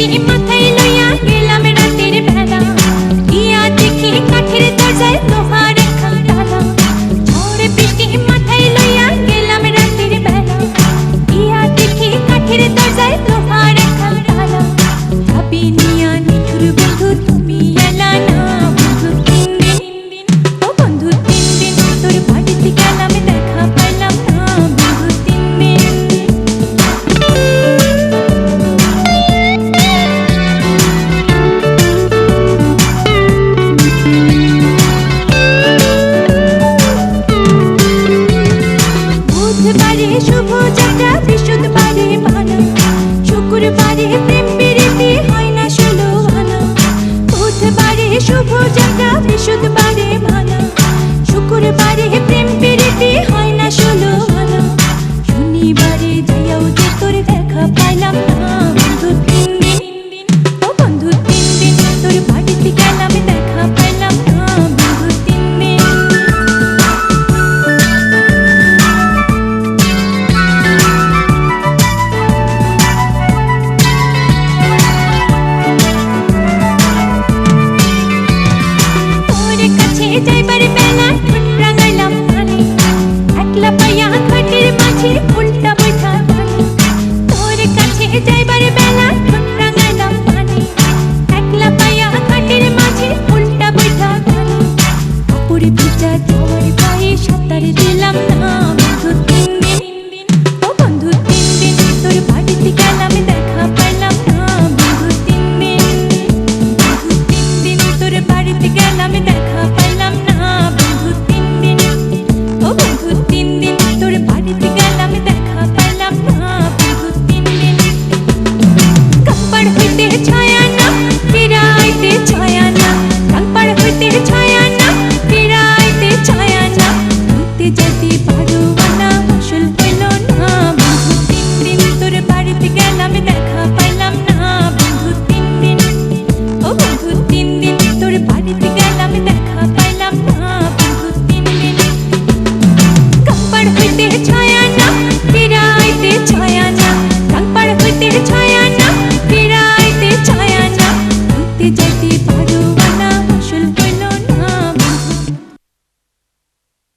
Ti my ila should যাইবার বেলা ঠোঁট